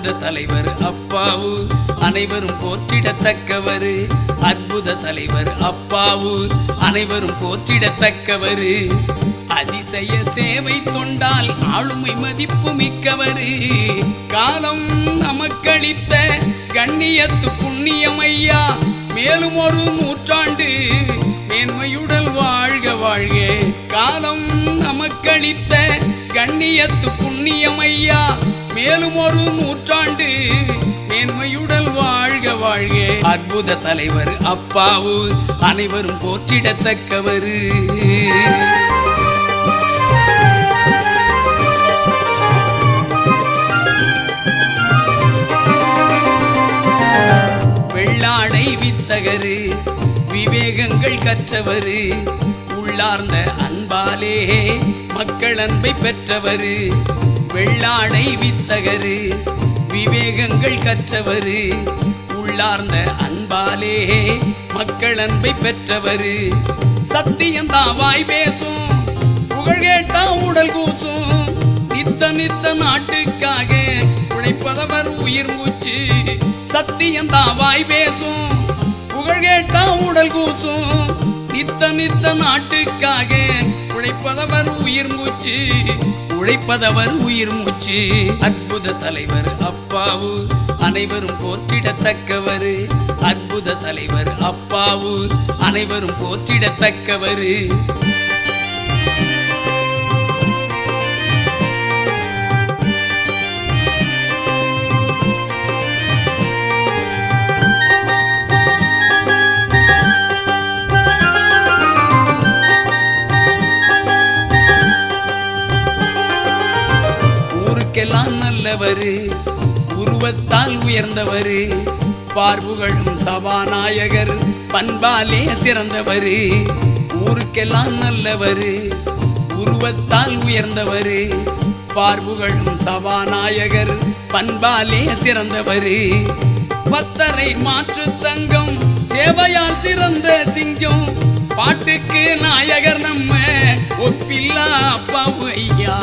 தலைவர் அப்பாவு. அனைவரும் போற்றிடத்தக்கவரு. அற்புத தலைவர் அப்பாவு. அனைவரும் போற்றிடத்தக்கவரு. அதிசய சேவை தொண்டால் ஆளுமை மதிப்பு மிக்கவரு. காலம் நமக்களித்த கண்ணியத்து புண்ணியமையா. மேலும் ஒரு நூற்றாண்டு மேன்மையுடல் வாழ்க வாழ்க. காலம் நமக்களித்த கண்ணியத்து புண்ணியமையா. மேலும் ஒரு நூற்றாண்டு மேன்மையுடல் வாழ்க வாழ்க. அற்புத தலைவர் அப்பாவு அனைவரும் போற்றிடத்தக்கவர். வெள்ளாடை வித்தகரு விவேகங்கள் கற்றவரு உள்ளார்ந்த அன்பாலே மக்கள் அன்பை பெற்றவரு. வெள்ளாடை வித்தகரு விவேகங்கள் கற்றவரு உள்ளார்ந்த அன்பாலே மக்கள் அன்பை பெற்றவரு. சத்தியம் தாவாய் பேசும் புகழ் கேட்டா உடல் கூசும். நித்த நித்த நாட்டுக்காக உழைப்பதவர் உயிர் மூச்சு. சத்தியம் தாவாய் பேசும் புகழ் கேட்டா உடல் கூசும். நித்த நித்த நாட்டுக்காக உழைப்பதவர் உயிர் மூச்சு. உழைப்பதவர் உயிர் மூச்சு. அற்புத தலைவர் அப்பாவு. அனைவரும் போற்றிடத்தக்கவர். அற்புத தலைவர் அப்பாவு. அனைவரும் போற்றிடத்தக்கவர். ஊருக்கெல்லாம் நல்லவரு உருவத்தால் உயர்ந்தவரு பார்வுகளும் சபாநாயகர் பண்பாலே சிறந்தவரு. ஊருக்கெல்லாம் நல்லவரு உருவத்தால் உயர்ந்தவரு பார்வுகளும் சபாநாயகர் பண்பாலே சிறந்தவரு. பத்தரை மாற்று தங்கம் சேவையால் சிறந்த சிங்கம். பாட்டுக்கு நாயகர் நம்ம ஒப்பில்லா அப்பாவு ஐயா.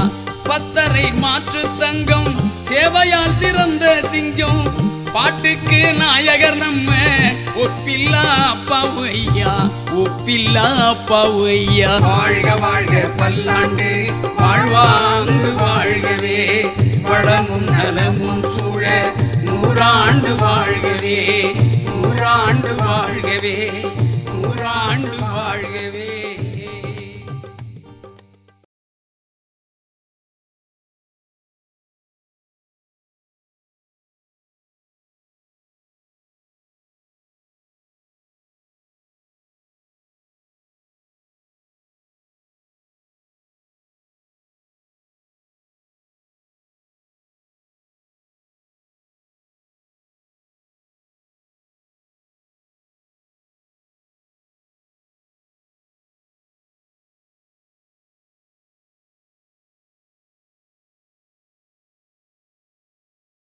பத்தரை மாற்று தங்கம் சேவையால் சிறந்த சிங்கம். பாட்டுக்கு நாயகர் நம்ம ஒப்பில்லா பவையா ஒப்பில்லா பவையா. வாழ்க வாழ்க பல்லாண்டு வாழ்வாங்கு வாழ்கவே. வளமும் நலமும் சூழ நூறாண்டு வாழ்கவே. நூறாண்டு வாழ்கவே நூறாண்டு வாழ்கவே.